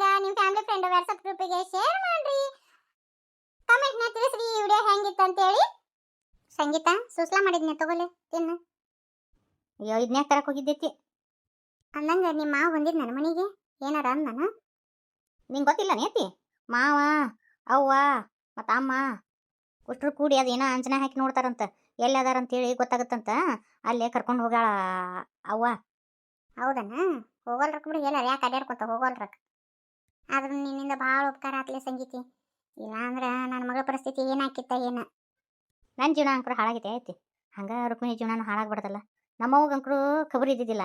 ನಿಮ್ಮ family friend WhatsApp ಗ್ರೂಪಿಗೆ share ಮಾಡ್ರಿ. ಕಮೆಂಟ್ನ ತಿಳಿಸ್ರಿ, ಈ ವಿಡಿಯೋ ಹೆಂಗಿತ್ತು ಅಂತೇಳಿ. ಸಂಗೀತ, ಸುಸ್ಲಾ ಮಾಡಿದ್ನೆ ತಗೊಳ್ಳಿ, ತಿನ್ನು. ಅಯ್ಯೋ, ಇದನ್ಯಾಕ ತರಕ್ ಹೋಗಿದ್ದೈತಿ? ಅಂದಂಗ ನಿಮ್ಮ ಮಾವ ಬಂದಿದ್ ನನ್ನ ಮನೆಗೆ. ಏನಾರ ಅಂದನ ನಿಂಗೆ ಗೊತ್ತಿಲ್ಲ ನೇತಿ? ಮಾವ, ಅವ್ವ ಮತ್ತು ಅಮ್ಮ ಅಷ್ಟ್ರು ಕೂಡಿ ಅದೇನೋ ಅಂಜನಾ ಹಾಕಿ ನೋಡ್ತಾರಂತ. ಎಲ್ಲಿ ಅದಾರ ಅಂತೇಳಿ ಗೊತ್ತಾಗತ್ತಂತ. ಅಲ್ಲೇ ಕರ್ಕೊಂಡು ಹೋಗಾಳ ಅವ್ವ. ಹೌದನ? ಹೋಗಲ್ರಕ್ ಬಿಡಿ ಎಲ್ಲ ಯಾಕೆ ಅಡ್ಯಾಡ್ಕೊತ ಹೋಗಲ್ರಕ್? ಆದ್ರೆ ನಿನ್ನಿಂದ ಭಾಳ ಉಪಕಾರ ಆತ್ಲೆ ಸಂಗೀತಿ. ಇಲ್ಲಾಂದ್ರ ನನ್ನ ಮಗಳ ಪರಿಸ್ಥಿತಿ ಏನಾಕಿತ್ತ ಏನ? ನನ್ನ ಜೀವನ ಅಂಕರು ಹಾಳಾಗೈತೆ ಐತಿ ಹಂಗ ರುಕ್ಮಿಣಿ ಜೀವನ ಹಾಳಾಗ್ಬಿಡ್ದಲ್ಲ ನಮ್ಮವ್ಗ ಅಂಕರು ಖಬರ್ ಇದ್ದಿದ್ದಿಲ್ಲ.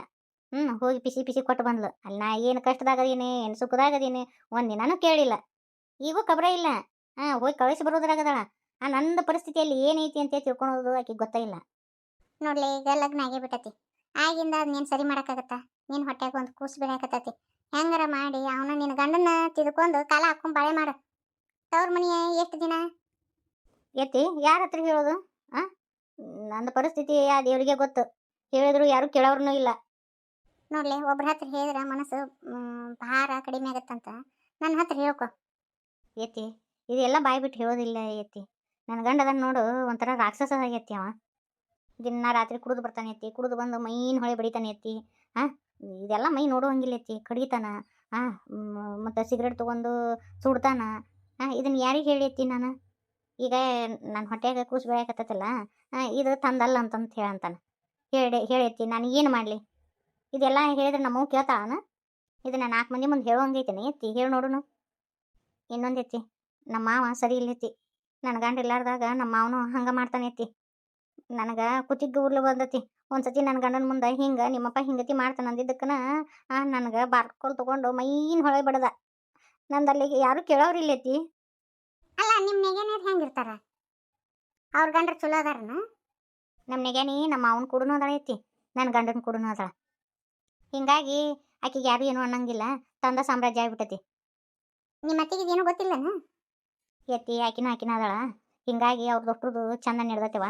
ಹ್ಞೂ ಹೋಗಿ ಪಿಸಿ ಪಿಸಿ ಕೊಟ್ಟು ಬಂದ್ಲು. ಅಲ್ಲಿ ನಾ ಏನು ಕಷ್ಟದಾಗದೀನಿ ಏನು ಸುಖದಾಗದೀನಿ ಒಂದು ದಿನಾನು ಕೇಳಿಲ್ಲ. ಈಗೂ ಖಬರೇ ಇಲ್ಲ. ಹಾಂ, ಹೋಗಿ ಕಳಿಸಿ ಬರೋದ್ರಾಗದಾಳ ಆ ನಂದು ಪರಿಸ್ಥಿತಿಯಲ್ಲಿ ಏನೈತಿ ಅಂತ ತಿಳ್ಕೊಳೋದು ಆಕೆ ಗೊತ್ತಿಲ್ಲ ನೋಡ್ಲಿ, ಈಗ ಲಗ್ನ ಆಗೇ ಬಿಟ್ಟತಿ ಆಗಿಂದ ನೀನ್ ಸರಿ ಮಾಡಕ್ಕಾಗತ್ತ? ನೀನು ಹೊಟ್ಟೆಗೆ ಒಂದು ಕೂಸು ಬೆಳೆಯಕತ್ತತಿ ಹೆಂಗಾರ ಮಾಡಿ ಅವನ ನಿನ್ನ ಗಂಡನ ತಿದ್ಕೊಂಡು ಕಾಲ ಹಾಕೊಂಡು ಬಾಳೆ ಮಾಡು. ತವ್ರ ಮನಿ ಎಷ್ಟು ದಿನ? ಎತ್ತಿ ಯಾರ ಹತ್ರ ಹೇಳೋದು? ಆ? ನನ್ನ ಪರಿಸ್ಥಿತಿ ಆ ದೇವರಿಗೆ ಗೊತ್ತು. ಹೇಳಿದ್ರು ಯಾರು ಕೇಳೋರ್ನೂ ಇಲ್ಲ. ನೋಡ್ಲಿ ಒಬ್ರ ಹತ್ರ ಹೇಳಿದ್ರೆ ಮನಸ್ಸು ಭಾರ ಕಡಿಮೆ ಆಗತ್ತಂತ. ನನ್ನ ಹತ್ರ ಹೇಳ್ಕೊ. ಎತ್ತಿ ಇದೆಲ್ಲ ಬಾಯಿ ಬಿಟ್ಟು ಹೇಳೋದಿಲ್ಲ ಎತ್ತಿ. ನನ್ನ ಗಂಡ ಅದನ್ನ ನೋಡು ಒಂಥರ ರಾಕ್ಷಸ ಆಗೈತಿ ಅವ. ದಿನ ರಾತ್ರಿ ಕುಡಿದು ಬರ್ತಾನೆ ಎತ್ತಿ ಕುಡಿದು ಬಂದು ಮೈನ್ ಹೊಳೆ ಬಡಿತಾನೆ ಎತ್ತಿ ಆ? ಇದೆಲ್ಲ ಮೈ ನೋಡುವಂಗಿಲ್ಲ ಎತ್ತಿ ಕಡಿತಾನ. ಆ ಮತ್ತು ಸಿಗರೇಟ್ ತೊಗೊಂಡು ಸುಡ್ತಾನ. ಹಾಂ ಇದನ್ನ ಯಾರಿಗೆ ಹೇಳೈತಿ ನಾನು? ಈಗ ನನ್ನ ಹೊಟ್ಟೆಗೆ ಕೂಸು ಬೆಳೆಯಕತ್ತಲ್ಲ ಇದು ತಂದಲ್ಲ ಅಂತಂತ ಹೇಳಂತಾನ. ಹೇಳಿ, ಹೇಳೈತಿ, ನಾನು ಏನು ಮಾಡಲಿ? ಇದೆಲ್ಲ ಹೇಳಿದ್ರೆ ನಮ್ಮವ್ ಕೇಳ್ತಾಳನ? ಇದನ್ನ ನಾಲ್ಕು ಮಂದಿ ಮುಂದೆ ಹೇಳುವಂಗೈತೇನೆ ಐತಿ ಹೇಳಿ ನೋಡುನು. ಇನ್ನೊಂದು ಐತಿ ನಮ್ಮ ಮಾವ ಸರಿ ಇಲ್ಲೈತಿ. ನನ್ನ ಗಂಡ ಇಲ್ಲಾರ್ದಾಗ ನಮ್ಮ ಮಾವನು ಹಂಗೆ ಮಾಡ್ತಾನೆ ಐತಿ ನನಗೆ ಕುತ್ತಿಗೆ ಉರ್ಲು ಬಂದತಿ. ಒಂದ್ಸತಿ ನನ್ನ ಗಂಡನ ಮುಂದೆ ಹಿಂಗೆ ನಿಮ್ಮಪ್ಪ ಹಿಂಗತಿ ಮಾಡ್ತಾನೆ ಅಂದಿದ್ದಕ್ಕನ ನನಗೆ ಬಾರ್ಕೋಲ್ ತೊಗೊಂಡು ಮೈನ್ ಹೊಳೆ ಬಡದ. ನಂದು ಅಲ್ಲಿಗೆ ಯಾರು ಕೇಳೋರಿಲ್ಲೈತಿ ಅಲ್ಲ ನಿಮ್ಮ ನೆಗೆನೇರ್ ಹೆಂಗಿರ್ತಾರ ಅವ್ರ ಗಂಡ್ರ ಚಲೋ ಅದಾರನ? ನಮ್ಮ ನೆಗೆನಿ ನಮ್ಮ ಕೂಡನು ಅದಾಳ ಐತಿ ನನ್ನ ಗಂಡನ ಕೂಡನು ಅದಾಳ. ಹಿಂಗಾಗಿ ಆಕಿಗೆ ಯಾರು ಏನು ಅನ್ನಂಗಿಲ್ಲ. ತಂದ ಸಾಮ್ರಾಜ್ಯ ಆಗ್ಬಿಟ್ಟತಿ. ನಿಮ್ಮ ಅತ್ತಿಗೆ ಇದೇನು ಗೊತ್ತಿಲ್ಲನ? ಎತ್ತಿ ಆಕಿನ ಆಕಿನ ಅದಾಳ. ಹಿಂಗಾಗಿ ಅವ್ರ ದೊಡ್ಡದು ಚಂದ ನಡೆದತಿವ.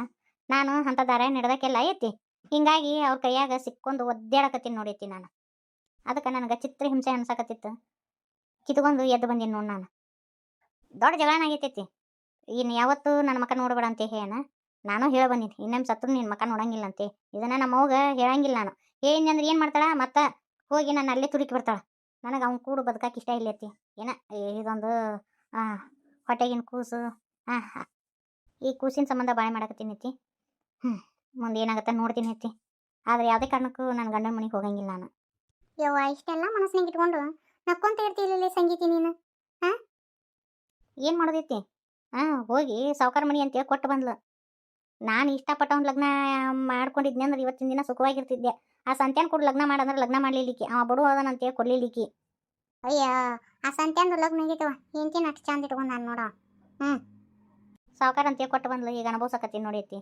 ನಾನು ಅಂಥ ದಾರ ನಡೆದಕ್ಕೆಲ್ಲ ಐತಿ. ಹಿಂಗಾಗಿ ಅವ್ರ ಕೈಯಾಗ ಸಿಕ್ಕೊಂಡು ಒದ್ದಾಡಕತ್ತೀನಿ ನೋಡೈತಿ ನಾನು. ಅದಕ್ಕೆ ನನಗೆ ಚಿತ್ರ ಹಿಂಸೆ ಅನ್ಸಕತ್ತಿತ್ತು. ಕಿತ್ಕೊಂಡು ಎದ್ದು ಬಂದೀನಿ ನೋಡಿ ನಾನು. ದೊಡ್ಡ ಜಗಳನಾಗೈತೈತಿ ಇನ್ನು ಯಾವತ್ತೂ ನನ್ನ ಮಕ್ಕ ನೋಡಬೇಡ ಅಂತ ಹೇಳ ನಾನು ಹೇಳ ಬಂದೀನಿ. ಇನ್ನೊಮ್ಮೆ ಸತ್ರು ನಿನ್ನ ಮಕ್ಕ ನೋಡಂಗಿಲ್ಲ ಅಂತೆ. ಇದನ್ನ ನಮ್ಮ ಅವ್ಗ ಹೇಳಂಗಿಲ್ಲ ನಾನು. ಏನು ಅಂದ್ರೆ ಏನು ಮಾಡ್ತಾಳ? ಮತ್ತೆ ಹೋಗಿ ನಾನು ಅಲ್ಲೇ ತುರುಕಿ ಬರ್ತಾಳ. ನನಗೆ ಅವ್ನು ಕೂಡು ಬದುಕಕ್ಕೆ ಇಷ್ಟ ಇಲ್ಲ ಐತಿ ಏನ ಇದೊಂದು ಹೊಟ್ಟೆಗಿನ ಕೂಸು. ಹಾಂ ಈ ಕೂಸಿನ ಸಂಬಂಧ ಬಾಳೆ ಮಾಡಕತ್ತೀನಿ ಹ್ಞೂ ಮುಂದೆ ಏನಾಗುತ್ತೆ ನೋಡ್ತೀನಿ ಹೆಚ್ಚಿ ಆದರೆ ಯಾವುದೇ ಕಾರಣಕ್ಕೂ ನನ್ನ ಗಂಡನ ಮನೆಗೆ ಹೋಗಂಗಿಲ್ಲ ನಾನು. ಯವ್ವ ಇಷ್ಟೆಲ್ಲ ಮನಸ್ಸಿನಾಗ ಇಟ್ಕೊಂಡು ನಕ್ಕೊಂತ ಇರ್ತಿರ್ಲಿಲ್ಲ ಸಂಗೀತಿ ನೀನು ಏನು ಮಾಡೋದೈತಿ ಹಾಂ ಹೋಗಿ ಸಾವುಕಾರ ಮಣಿ ಅಂತೇಳಿ ಕೊಟ್ಟು ಬಂದ್ಲು. ನಾನು ಇಷ್ಟಪಟ್ಟವ್ನ ಲಗ್ನ ಮಾಡ್ಕೊಂಡಿದ್ನೆ ಅಂದ್ರೆ ಇವತ್ತಿನ ದಿನ ಸುಖವಾಗಿರ್ತಿದ್ದೆ. ಆ ಸಂತ್ಯಾನ ಕೂಡ ಲಗ್ನ ಮಾಡಂದ್ರೆ ಲಗ್ನ ಮಾಡ್ಲಿಕ್ಕೆ ಅವ ಬಡು ಹೋದನ ಅಂತೇಳಿ ಕೊಡ್ಲಿಕ್ಕೆ ಅಯ್ಯ ಆ ಸಂತ್ಯಾನ ಲಗ್ನ ಆಗಿತ್ತು ಹೆಂಡತಿನ ಅಷ್ಟು ಚಂದ ಇಟ್ಕೊಂಡು ನಾನು ನೋಡ ಸಾವುಕಾರ ಅಂತೇಳಿ ಕೊಟ್ಟು ಬಂದ್ಲು. ಈಗ ಅನುಭವಿಸಕತ್ತೀನಿ ನೋಡೈತಿ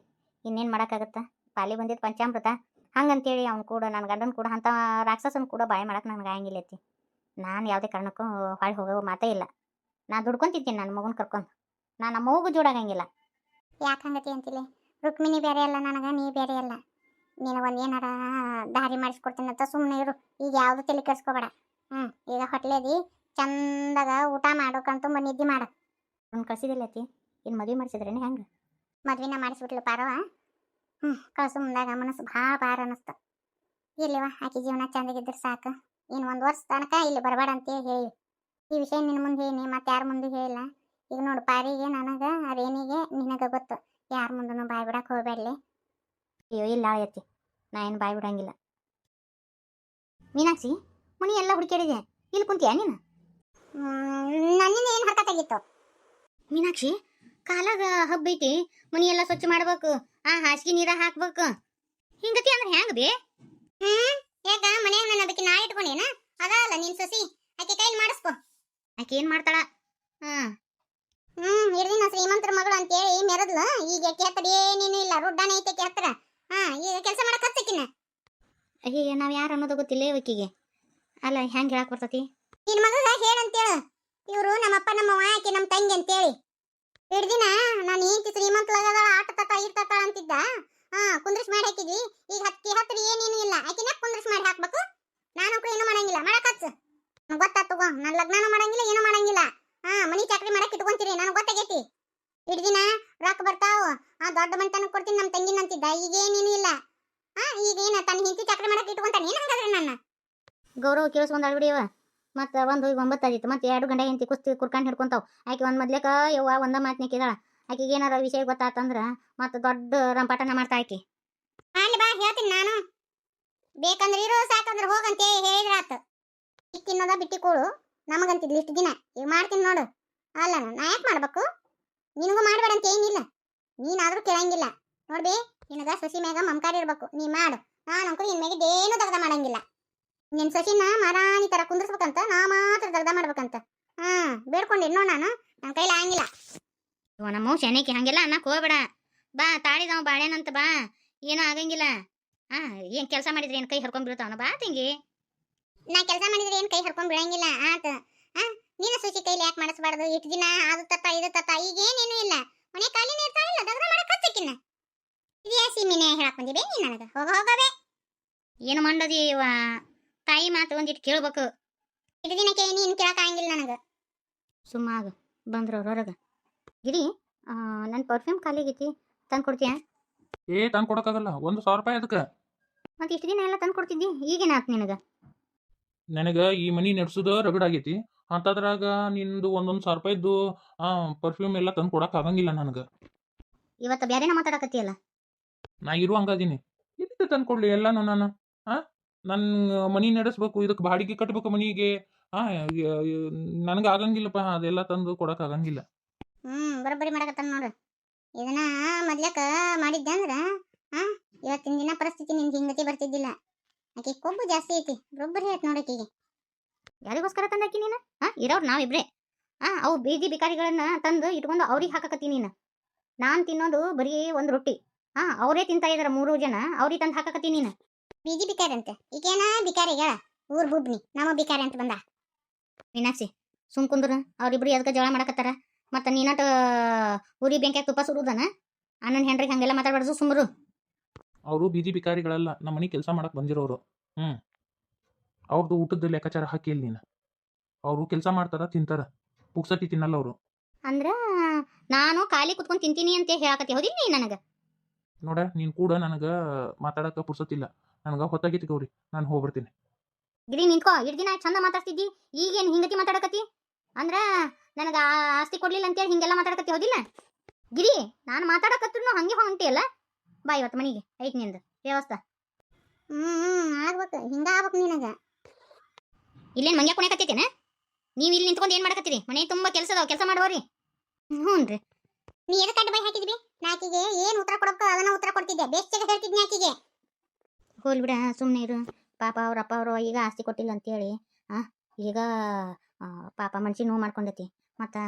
ಇನ್ನೇನು ಮಾಡೋಕ್ಕಾಗತ್ತೆ? ಪಾಲಿ ಬಂದಿದ್ದು ಪಂಚಾಮೃತ? ಹಂಗಂತೇಳಿ ಅವ್ನು ಕೂಡ ನನ್ನ ಗಂಡನ ಕೂಡ ಅಂಥ ರಾಕ್ಷಸನ ಕೂಡ ಬಾಯಿ ಮಾಡಕ್ಕೆ ನನಗೆ ಆಗಂಗಿಲ್ಲ ಐತಿ ನಾನು ಯಾವುದೇ ಕಾರಣಕ್ಕೂ ಹೊಳೆ ಹೋಗೋ ಮಾತೇ ಇಲ್ಲ. ನಾನು ದುಡ್ಕೊಂತಿದ್ದೀನಿ ನನ್ನ ಮಗನ ಕರ್ಕೊಂಡು. ನಾನು ನಮ್ಮ ಮಗು ಜೋಡಾಗಂಗಿಲ್ಲ ಯಾಕೆ ಹಂಗತಿ ಅಂತಿಲ್ಲ ರುಕ್ಮಿಣಿ ಬೇರೆ ಅಲ್ಲ ನನಗೆ ನೀ ಬೇರೆ ಅಲ್ಲ. ನೀನು ಒಂದು ಏನಾರ ದಾರಿ ಮಾಡಿಸ್ಕೊಡ್ತೀನಿ ಅಂತ ಸುಮ್ಮನೆ ಇರು. ಈಗ ಯಾವುದು ತಲೆ ಕೆಡಿಸ್ಕೋಬೇಡ. ಹ್ಞೂ ಈಗ ಹೊಟ್ಲೇದಿ ಚಂದಾಗ ಊಟ ಮಾಡೋಕಂತ ಮನಿದ್ದಿ ನಿದ್ದೆ ಮಾಡ. ಅವ್ನು ಕಳ್ಸಿದಿಲ್ಲ ಐತಿ ಇನ್ನು ಮದುವೆ ಮಾಡಿಸಿದ್ರೇನೆ ಹೆಂಗೆ? ಮದ್ವಿನ ಮಾಡಿಸ್ಬಿಟ್ಲು ಪಾರವ. ಹ್ಞೂ ಕಳ್ಸು ಮುಂದಾಗ ಮನಸ್ಸು ಭಾಳ ಭಾರ ಅನ್ನಿಸ್ತು. ಇರ್ಲಿವ ಆಕಿ ಜೀವನ ಚಂದಾಗಿದ್ರೆ ಸಾಕು. ಇನ್ನು ಒಂದು ವರ್ಷ ತನಕ ಇಲ್ಲಿ ಬರಬೇಡ ಅಂತೇಳಿ ಹೇಳಿ ಈ ವಿಷಯ ನಿನ್ನ ಮುಂದೆ ಹೇಳಿ ಮತ್ತೆ ಯಾರ ಮುಂದೆ ಹೇಳಿಲ್ಲ. ಈಗ ನೋಡು ಪಾರಿಗೆ ನನಗೆ ರೇಣಿಗೆ ನಿನಗೆ ಗೊತ್ತು. ಯಾರ ಮುಂದೂ ಬಾಯ್ ಬಿಡಕ್ಕೆ ಹೋಗ್ಬೇಡಲಿ. ಅಯ್ಯೋ ಇಲ್ಲ ಐತಿ ನಾ ಏನು ಬಾಯಿ ಬಿಡಂಗಿಲ್ಲ. ಮೀನಾಕ್ಷಿ ಮುನಿ ಎಲ್ಲ ಹುಡುಕಿಡಿದೆ ಇಲ್ಲಿ ಕುಂತೀಯ ನೀನು? ನನ್ನಿಂದ ಏನು ಹರ್ಕತ್ತಾಗಿತ್ತು? ಮೀನಾಕ್ಷಿ ಕಾಲಾಗ ಹಬ್ಬ ಐತಿ ಮನಿ ಎಲ್ಲ ಸ್ವಚ್ಛ ಮಾಡ್ಬೇಕು ಆ ಹಾಸಿಗೆ ನೀರ ಹಾಕ್ಬೇಕು. ಹಿಂಗತಿ ಅಂದ್ರೆ ಹೆಂಗ್ ಬೇ? ಹ್ಮ್ ಯಾಕ ಮನ್ಯಾಗ ನಾನು ಅದಕ್ಕೆ ನಾ ಇಟ್ಕೊಂಡೇನ? ಅದಲ್ಲ ನಿನ್ ಸೊಸಿ ಆಕೆ ಕೈಲಿ ಮಾಡಿಸ್ಕೊ. ಆಕೆ ಏನ್ ಮಾಡ್ತಾಳ? ಹ್ಮ್ ಹ್ಮ್ ಇರ್ಲಿ ನಾ ಶ್ರೀಮಂತರ ಮಗಳು ಅಂತೇಳಿ ಮೆರದ್ಲ ಈಗ ಕೆತ್ತಡಿ ಏನೇನು ಇಲ್ಲ ರುಡ್ಡಾನೆ ಐತೆ ಕೆತ್ತರ. ಹಾ ಈಗ ಕೆಲಸ ಮಾಡಕ್ ಹಚ್ಚಕಿನ. ಅಯ್ಯ ನಾವ್ ಯಾರು ಅನ್ನೋದು ಗೊತ್ತಿಲ್ಲ ಇವಕ್ಕಿಗೆ ಅಲ್ಲ ಹೆಂಗ್ ಹೇಳಕ್ ಬರ್ತತಿ? ನಿನ್ ಮಗಳ ಹೇಳಂತೇಳು. ಇವ್ರು ನಮ್ಮಪ್ಪ ನಮ್ಮವ್ವ ಆಕೆ ನಮ್ಮ ತಂಗಿ ಅಂತೇಳಿ. ಹಿಡ್ದಿನ ನಾನು ಏಂತಿ ಶ್ರೀಮಂತಳಗದ ಆಟ ತಟ ಇರ್ತಟ ಅಂತಿದ್ದ. ಹಾ, ಕುಂದ್ರಿಸ್ ಮಾಡಿ ಹಾಕಿದ್ವಿ. ಈಗ ಹತ್ತಿ ಹತ್ತಿರ ಏನೇನು ಇಲ್ಲ. ಆಕಿನ ಕುಂದ್ರಿಸ್ ಮಾಡಿ ಹಾಕ್ಬೇಕು. ನಾನು ಕೂಡ ಏನು ಮಾಡಂಗಿಲ್ಲ. ನಾನು ಲಗ್ನನೂ ಮಾಡಂಗಿಲ್ಲ, ಏನು ಮಾಡಂಗಿಲ್ಲ. ಹಾ, ಮನಿ ಚಾಕ್ರಿ ಮಾಡಕ್ ಇಟ್ಕೊಂತೀರಿ. ನನಗೆ ಗೊತ್ತಾಗೈತಿ. ಇಡ್ ದಿನ ರೊಕ್ಕ ಬರ್ತಾವ. ಆ, ದೊಡ್ಡ ಮನೆತನ ಕೊಡ್ತೀನಿ ನಮ್ಮ ತಂಗಿನ ಅಂತಿದ್ದ. ಈಗೇನೇನು ಇಲ್ಲ. ಹಾ, ಈಗ ಏನ ತನ್ನ ಹೆಂಡತಿ ಚಾಕ್ರಿ ಮಾಡಕ್ ಇಟ್ಕೊಂತಾನೆ. ಏನ್ ನನ್ನ? ಗೌರವ ಕೇಳಿಸ್ಕೊಂಡ್ ಅಳ್ಬಿಡಿಯವ ಮತ್ತು ಒಂದು ಒಂಬತ್ತು ಆಗಿತ್ತು ಮತ್ತು ಎರಡು ಗಂಟೆ ಹೆಂಡತಿ ಕುಸ್ತಿ ಕುರ್ಕೊಂಡು ಹಿಡ್ಕೊಂತಾವ್. ಆಕೆ ಒಂದು ಮೊದ್ಲೇಕ ಯವ್ವ ಒಂದ ಮಾತನ್ನ ನೆಕ್ಕಿದಾಳ ಆಕೆಗೆ ಏನಾರ ವಿಷಯ ಗೊತ್ತಾತಂದ್ರೆ ಮತ್ತು ದೊಡ್ಡ ರಂಪಾಟನ ಮಾಡ್ತಾ ಆಕೆ. ಅಲ್ಲಿ ಬಾ, ಹೇಳ್ತೀನಿ ನಾನು. ಬೇಕಂದ್ರೆ ಇರೋ, ಸಾಕಂದ್ರೆ ಹೋಗಂತೆ ಹೇಳಿದ್ರಾತ. ಈಗ ತಿನ್ನೋದ ಬಿಟ್ಟಿ ಕೂಳು ನಮಗಂತಿದ್ಲು ಇಷ್ಟು ದಿನ ಈಗ ಮಾಡ್ತೀನಿ ನೋಡು. ಅಲ್ಲ ನಾ ಯಾಕೆ ಮಾಡ್ಬೇಕು? ನಿನಗೂ ಅಂತ ಏನಿಲ್ಲ ನೀನಾದರೂ ಕೇಳಂಗಿಲ್ಲ. ನೋಡ್ಬಿ, ನಿನಗ ಸಸಿ ಮ್ಯಾಗ ಮಮಕಾರ ಇರ್ಬೇಕು. ನೀ ಮಾಡು. ನಾನು ನಿನ್ ಮ್ಯಾಗ ಏನೂ ದಗದ ಮಾಡಂಗಿಲ್ಲ. ನಿನ್ ಸಸಿನ ಮರಾಣಿ ತರ ಕುಂದ್ರಸ್ಬೇಕಂತ ನಾ ಮಾತ್ರ ದಗದ ಮಾಡ್ಬೇಕಂತ. ಹಾ ಬೇಡ್ಕೊಂಡಿನ್ ನೋಡ್ ನಾನು. ನನ್ನ ಕೈಲಿ ಆಗಂಗಿಲ್ಲ. ಇವ ನಮ್ಮ ಶನಿಕಿ ಹಂಗೆಲ್ಲ ಅನ್ನಕ್ ಹೋಗ್ಬೇಡ. ಬಾ ತಾಳಿದವ ಬಾಳೆನಂತ ಬಾ. ಏನೂ ಆಗಂಗಿಲ್ಲ. ಹಾ ಏನ್ ಕೆಲಸ ಮಾಡಿದ್ರೆ ಏನ್ ಕೈ ಹರ್ಕೊಂಡ್ ಬೀಳ್ತಾವನ ಬಾ ತಿಂಗಿ. ನಾ ಕೆಲಸ ಮಾಡಿದ್ರೆ ಏನ್ ಕೈ ಹರ್ಕೊಂಡ್ ಬಿಡಂಗಿಲ್ಲ ಆತ. ಆ ನೀನ ಸುಚಿ ಕೈಲಿ ಯಾಕೆ ಮಾಡಿಸ್ಬಾರ್ದು? ಇಷ್ಟು ದಿನ ಅದು ತತ್ತ ಇದು ತತ್ತ ಈಗ ಏನೇನು ಇಲ್ಲ. ಮನೆ ಖಾಲಿನೇ ಇರ್ತಾ ಇಲ್ಲ ದಗದ ಮಾಡಕ್ ಹಚ್ಚಕಿನ್ನ ಇದೇ ಸೀಮಿನೇ ಹೇಳಕ್ ಬಂದಿದೆ ನೀ ನನಗ? ಹೋಗ ಹೋಗಬೇ ಏನು ಮಂಡದಿ ಇವ ತಾಯಿ ಮಾತು ಒಂದಿಟ್ಟು ಕೇಳ್ಬೇಕು. ಇಷ್ಟು ದಿನಕ್ಕೆ ನೀನು ಕೇಳಕ್ ಆಗಂಗಿಲ್ಲ ನನಗ. ಸುಮ್ಮಾಗ ಬಂದ್ರ ಹೊರಗೆ. ಗಿರಿ ನನ್ನ ಪರ್ಫ್ಯೂಮ್ ಖಾಲಿಗೈತಿ ತಂದು ಕೊಡ್ತೀಯಾ? ಏ ತಂದು ಕೊಡಕ್ಕಾಗಲ್ಲ ಒಂದು ಸಾವಿರ ರೂಪಾಯಿ ಅದಕ್ಕೆ. ಮತ್ತೆ ಇಷ್ಟು ದಿನ ಎಲ್ಲ ತಂದು ಕೊಡ್ತಿದ್ದಿ ಈಗೇನಾತ್ ನಿನಗೆ? ನನಗೆ ಈ ಮನಿ ನಡೆಸೋದು ರಗಡಾಗೈತಿ ಅಂತದ್ರಾಗ ನಿಂದು ಒಂದೊಂದು ಸಾವಿರ ರೂಪಾಯಿದ್ದು ಪರ್ಫ್ಯೂಮ್ ಎಲ್ಲ ತಂದು ಕೊಡಕ್ಕೆ ಆಗಂಗಿಲ್ಲ ನನಗೆ. ಇವತ್ತು ಬೇರೆನ ಮಾತಾಡಕತ್ತಿಯಲ್ಲ? ನಾ ಇರು ಹಂಗಾದೀನಿ ಎಲ್ಲಿ ತಂದು ಕೊಡಲಿ ಎಲ್ಲಾನು ನಾನು ಹಾ ನನ್ನ ಮನಿ ನಡೆಸ್ಬೇಕು ಇದಕ್ಕೆ ಬಾಡಿಗೆ ಕಟ್ಟಬೇಕು ಮನಿಗೆ. ಹಾ ನನಗೆ ಆಗಂಗಿಲ್ಲಪ್ಪ, ಅದೆಲ್ಲ ತಂದು ಕೊಡಕ್ ಆಗಂಗಿಲ್ಲ. ಹ್ಮ್, ಬರೋಬ್ಬರಿ ಮಾಡಕತ್ತಾನ ನೋಡು. ಇದನ್ನ ಮೊದ್ಲಕ ಮಾಡಿದ್ದೆ ಅಂದ್ರ ಇವತ್ತಿನ ದಿನ ಪರಿಸ್ಥಿತಿ ನಿನ್ಗೆ ಹಿಂಗತಿ ಬರ್ತಿದ್ದಿಲ್ಲ. ಆಕೆ ಕೊಬ್ಬು ಜಾಸ್ತಿ ಐತಿ ಬರೋಬ್ಬರಿ ಆಯ್ತು ಈಗ ಯಾರಿಗೋಸ್ಕರ ತಂದಾಕಿ ನೀನು? ಹಾ ಇರೋರು ನಾವಿಬ್ರೇ. ಹಾ ಅವು ಬೀದಿ ಬಿಕಾರಿಗಳನ್ನ ತಂದು ಇಟ್ಕೊಂಡು ಅವ್ರಿಗೆ ಹಾಕಕತ್ತಿ ನೀನು. ನಾನು ತಿನ್ನೋದು ಬರೀ ಒಂದು ರೊಟ್ಟಿ. ಹಾ ಅವರೇ ತಿಂತಾ ಇದಾರ ಮೂರು ಜನ, ಅವ್ರಿಗೆ ತಂದು ಹಾಕಕತ್ತಿ ನೀನು. ಬೀದಿ ಬಿಕಾರಿ ಅಂತೆ. ಈಗೇನ ಬಿಕಾರಿ ಹೇಳ ಊರ್ ಬುಬ್ನಿ ನಮ್ಮ ಬಿಕಾರಿ ಅಂತ ಬಂದ. ಮೀನಾಕ್ಷಿ ಸುಮ್ ಕುಂದ್ರ ಅವ್ರಿಬ್ರು ಎದಕ್ಕೆ ಜಗಳ ಮಾಡಕತ್ತಾರ. ಮತ್ತು ನೀನಟ ಊರಿ ಬೆಂಕ್ಯಾಗ ತುಪ್ಪ ಸುರುದನ ಅಣ್ಣನ ಹೆಂಡ್ರಿಗೆ ಹಂಗೆಲ್ಲ ಮಾತಾಡ್ಬಾರ್ದು ಸುಮ್ರು. ಅವರು ಬೀದಿ ಬಿಕಾರಿಗಳಲ್ಲ. ನಮ್ಮ ಮನೆ ಕೆಲಸ ಮಾಡಕ್ ಬಂದಿರೋರು. ಹ್ಮ್. ಅವ್ರದ್ದು ಊಟದ ಲೆಕ್ಕಾಚಾರ ಹಾಕಿಲ್ಲ ನೀನು? ಅವರು ಕೆಲಸ ಮಾಡ್ತಾರ ತಿಂತಾರ. ಪುಕ್ಸಟಿ ತಿನ್ನಲ್ಲ ಅವರು. ಅಂದ್ರ ನಾನು ಖಾಲಿ ಕುತ್ಕೊಂಡು ತಿಂತೀನಿ ಅಂತ ಹೇಳಕತ್ತಿ ಹೌದಿಲ್ಲ ನೀ ನನಗೆ? ನೋಡ ನೀನ್ ಕೂಡ ನನಗ ಮಾತಾಡಕ ಪುರ್ಸತ್ತಿಲ್ಲ ನನಗ ಹೊತ್ತಾಗಿತ್ತು ಗೌರಿ. ನಾನು ಹೋಗ್ಬಿಡ್ತೀನಿ. ಗಿರಿ ನಿಂತ್ಕೋ. ಇಡ್ ದಿನ ಚಂದ ಮಾತಾಡ್ತಿದ್ದಿ. ಈಗೇನು ಹಿಂಗತಿ ಮಾತಾಡಕತ್ತಿ? ಅಂದ್ರ ನನಗೆ ಆಸ್ತಿ ಕೊಡ್ಲಿಲ್ಲ ಅಂತೇಳಿ ಹಿಂಗೆಲ್ಲ ಮಾತಾಡಕತ್ತಿ ಹೌದಿಲ್ಲ? ಗಿರಿ ನಾನು ಮಾತಾಡಕತ್ರು ಹಂಗೆ ಹೊಂಟಿಯಲ್ಲ? ಬಾ ಇವತ್ತು ಮನೆಗೆ. ಐತ್ ನಿಂದು. ವ್ಯವಸ್ಥೆ. ಹ್ಮ್ ಹ್ಮ್ ಆಗ್ಬೇಕು. ಹಿಂಗ ಆಗ್ಬೇಕು ನಿನಗ. ಇಲ್ಲೇನು ಮಂಗ್ಯ ಕುಣಿಯಕತ್ತೈತೇನ? ನೀವು ಇಲ್ಲಿ ನಿಂತ್ಕೊಂಡು ಏನು ಮಾಡಕತ್ತೀರಿ? ಮನೆ ತುಂಬ ಕೆಲಸ ಅದಾವ. ಕೆಲಸ ಮಾಡುವರಿ. ಹ್ಞೂ ರೀ ನೀ ಎದಕ್ಕೆ ಅಡ್ಡ ಬೈ? ಹಾಕಿದ್ವಿ ನಾಕಿಗೆ ಏನ್ ಉತ್ತರ ಕೊಡಬೇಕು? ಅದನ್ನ ಉತ್ತರ ಕೊಡ್ತಿದ್ದೆ. ಬೇಸ್ತಿಗೆ ಹೇಳ್ತಿದ್ನಿ ಆಕಿಗೆ. ಹೋಲ್ ಬಿಡ ಸುಮ್ಮನೆ ಇರು. ಪಾಪ ಅವ್ರ ಅಪ್ಪ ಅವರು ಈಗ ಆಸ್ತಿ ಕೊಟ್ಟಿಲ್ಲ ಅಂತೇಳಿ, ಆ, ಈಗ ಪಾಪ ಮನ್ಸಿ ನೋವು ಮಾಡ್ಕೊಂಡೈತಿ. ಮತ್ತು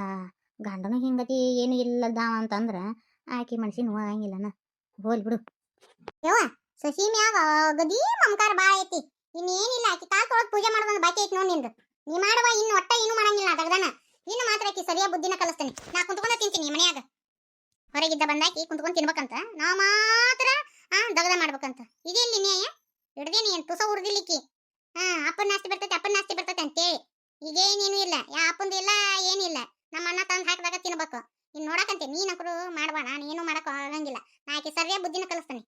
ಗಂಡನು ಹಿಂಗತಿ ಏನು ಇಲ್ಲದಾವ ಅಂತಂದ್ರೆ ಆಕೆ ಮನ್ಸಿ ನೋವು ಆಗಂಗಿಲ್ಲನ ಹೋಲ್ ಬಿಡು. ಸಸಿ ಮ್ಯಾಗ ಗದಿ ಮಮಕಾರ ಬಾಳ ಐತಿ. ಇನ್ನೇನಿಲ್ಲ, ಆಕಿ ಕಾಲ್ ತೊಳಗ್ ಪೂಜೆ ಮಾಡೋದು ಬಾಕಿ ಐತಿ ನೋಡಿ ನಿಂದು. ನೀ ಮಾಡುವ ಇನ್ನು ಒಟ್ಟ ಏನು ಮಾಡಂಗಿಲ್ಲ ದಗದನ ಇನ್ನು ಮಾತ್ರ ಆಕಿ ಸರಿಯಾದ ಬುದ್ಧಿನ ಕಲಿಸ್ತಾನೆ. ನಾ ಕುಂತ್ಕೊಂಡ ತಿಂತೀನಿ ಮನ್ಯಾಗ. ಹೊರಗಿದ್ದ ಬಂದಾಕಿ ಕುಂತ್ಕೊಂಡ್ ತಿನ್ಬೇಕಂತ. ನಾ ಮಾತ್ರ, ಆ, ದಗದ ಮಾಡ್ಬೇಕಂತ. ಇದೇನ್ ನ್ಯಾಯ ಹಿಡ್ದೇನಿ ಏನ್ ತುಸ ಉರ್ದಿಲಿಕ್ಕಿ ಹಾ, ಅಪ್ಪನ ಆಸ್ತಿ ಬರ್ತೈತೆ, ಅಪ್ಪನ ಆಸ್ತಿ ಬರ್ತೈತೆ ಅಂತೇಳಿ. ಈಗೇನೇನು ಇಲ್ಲ, ಯಾ ಅಪ್ಪಂದು ಏನಿಲ್ಲ ನಮ್ಮ ಅಣ್ಣ ತಂದು ಹಾಕಿದಾಗ ತಿನ್ಬೇಕು. ಇನ್ನು ನೋಡಕಂತೆ ನೀನಕರು ಮಾಡಬಾ ನಾನು ಏನು ಮಾಡಕ್ ಆಗಂಗಿಲ್ಲ. ನಾ ಆಕೆ ಸರಿಯಾಗಿ ಬುದ್ಧಿನ ಕಲಿಸ್ತಾನೆ.